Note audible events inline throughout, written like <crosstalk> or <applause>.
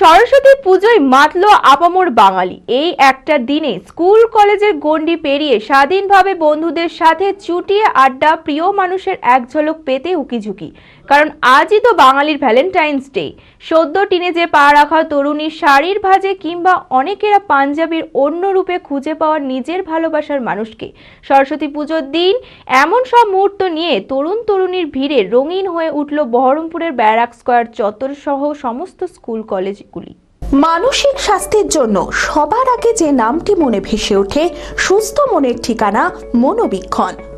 সরস্বতী পুজোয় মাতল আপামর বাঙালি। এই একটা দিনে স্কুল, কলেজের গণ্ডি পেরিয়ে স্বাধীনভাবে বন্ধুদের সাথে চুটিয়ে আড্ডা প্রিয় মানুষের এক ঝলক পেতে উকিঝুঁকি। কারণ আজই তো বাঙালির ভ্যালেন্টাইন্স ডে সদ্য টিনেজে পা রাখা তরুণীর শাড়ির ভাজে কিংবা অনেকেরা পাঞ্জাবির অন্য রূপে খুঁজে পাওয়ার নিজের ভালোবাসার মানুষকে। সরস্বতী পুজোর দিন এমন সব মুহূর্ত নিয়ে তরুণ তরুণীর ভিড়ে রঙিন হয়ে উঠল বহরমপুরের ব্যারাক স্কোয়ার চত্বর সহ সমস্ত স্কুল কলেজগুলি। মানসিক স্বাস্থ্যের জন্য সবার আগে যে নামটি মনে ভেসে ওঠে, সুস্থ মনের ঠিকানা মনোবীক্ষণ।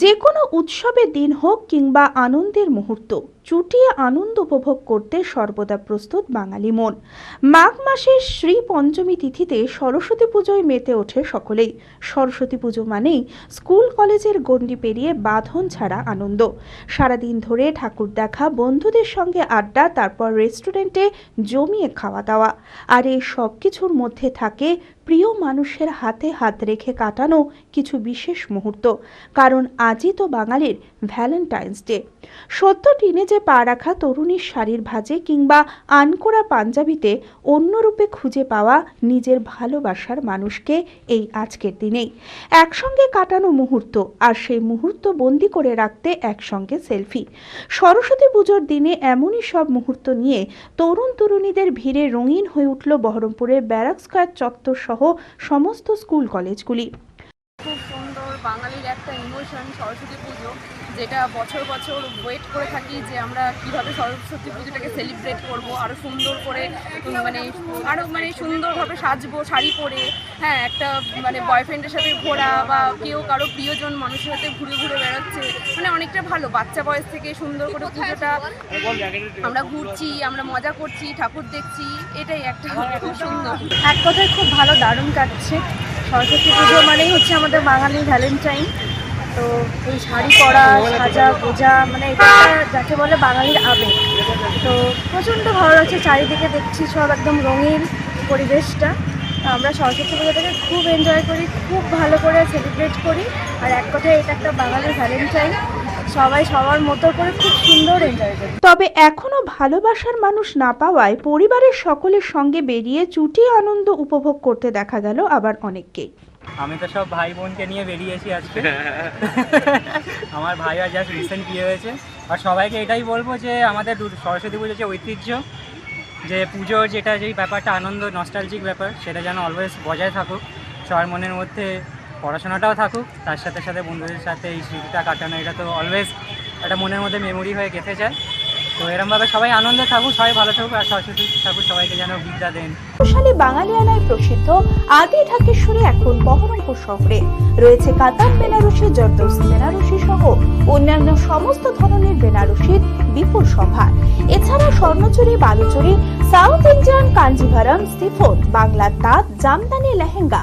যে কোনো উৎসবের দিন হোক কিংবা আনন্দের মুহূর্ত, চুটিয়ে আনন্দ উপভোগ করতে সর্বদা প্রস্তুত বাঙালি মন। মাঘ মাসের শ্রী পঞ্চমী তিথিতে সরস্বতী পুজোয় মেতে ওঠে সকলেই। সরস্বতী পুজো মানেই স্কুল, কলেজের গণ্ডি পেরিয়ে বাঁধন ছাড়া আনন্দ। সারাদিন ধরে ঠাকুর দেখা, বন্ধুদের সঙ্গে আড্ডা, তারপর রেস্টুরেন্টে জমিয়ে খাওয়া দাওয়া। আর এই সব কিছুর মধ্যে থাকে প্রিয় মানুষের হাতে হাত রেখে কাটানো কিছু বিশেষ মুহূর্ত, কারণ আজই তো বাঙালির ভ্যালেন্টাইন্স ডে। সত্য টিনে যে পা রাখা তরুণীর শাড়ির ভাজে কিংবা আনকোড়া পাঞ্জাবিতে অন্যরূপে খুঁজে পাওয়া নিজের ভালোবাসার মানুষকে এই আজকের দিনেই। একসঙ্গে কাটানো মুহূর্ত আর সেই মুহূর্ত বন্দি করে রাখতে একসঙ্গে সেলফি। সরস্বতী পুজোর দিনে এমনই সব মুহূর্ত নিয়ে তরুণ তরুণীদের ভিড়ে রঙিন হয়ে উঠল বহরমপুরের ব্যারাক স্কোয়ার চত্বর সহ সমস্ত স্কুল কলেজগুলি। বাঙালির একটা ইমোশন সরস্বতী পুজো যেটা বছর বছর ওয়েট করে থাকি যে আমরা কীভাবে সরস্বতী পুজোটাকে সেলিব্রেট করব আরও সুন্দর করে মানে আরও মানে সুন্দরভাবে সাজবো শাড়ি পরে হ্যাঁ একটা মানে বয়ফ্রেন্ডের সাথে ঘোরা বা কেউ কারও প্রিয়জন মানুষের সাথে ঘুরে ঘুরে বেড়াচ্ছে মানে অনেকটা ভালো। বাচ্চা বয়স থেকে সুন্দর করে পুজোটা আমরা ঘুরছি আমরা মজা করছি ঠাকুর দেখছি এটাই একটা খুব সুন্দর। এক কথায় খুব ভালো দারুণ কাটছে। সরস্বতী পুজো মানেই হচ্ছে আমাদের বাঙালি ভ্যালেন্টাইন তো এই শাড়ি পরা, সাজা, পূজা মানে এটা যাকে বলে বাঙালির আবেগ। তো প্রচণ্ড ভালো লাগছে, চারিদিকে দেখছি সব একদম রঙিন পরিবেশটা। আমরা সরস্বতী পুজোটাকে খুব এনজয় করি, খুব ভালো করে সেলিব্রেট করি। আর এক কথায় এটা একটা বাঙালির ভ্যালেন্টাইন সবাই সবার মতো করে খুব সুন্দর এনজয় করি তবে এখনও ভালোবাসার মানুষ না পাওয়ায় পরিবারের সকলের সঙ্গে বেরিয়ে চুটি আনন্দ উপভোগ করতে দেখা গেল আবার অনেককে। আমি তো সব ভাই বোনকে নিয়ে বেরিয়েছি আজকে। <laughs> আমার ভাই আর জাস্ট রিসেন্ট বিয়ে হয়েছে। আর সবাইকে এটাই বলব যে আমাদের সরস্বতী পুজো যে ঐতিহ্য যে পুজোর যেটা যেই ব্যাপারটা আনন্দ নস্টালজিক ব্যাপার সেটা যেন অলওয়েজ বজায় থাকুক। সবার মনের মধ্যে পড়াশোনাটাও থাকুক, তার সাথে সাথে বন্ধুদের সাথে এই স্মৃতিটা কাটানো, এটা তো অলওয়েজ একটা মনের মধ্যে মেমোরি হয়ে গেঁথে যায়। তো এরমভাবে সবাই আনন্দে থাকুক, সবাই ভালো থাকুক আর সরস্বতী ঠাকুর সবাইকে যেন বিদ্যা দেন। বৈশালী বাঙালিয়ানায় প্রসিদ্ধ আদি ঢাকেশ্বরী এখন বহরমপুর শহরে। রয়েছে কাতার, বেনারসি জর্দৌসি বেনারসি সহ অন্যান্য সমস্ত ধরনের বেনারসির বিপুল সম্ভার এছাড়া Swarnachari, Baluchari, south Indian, Kanjivaram chiffon বাংলার তাঁত, জামদানি, লেহেঙ্গা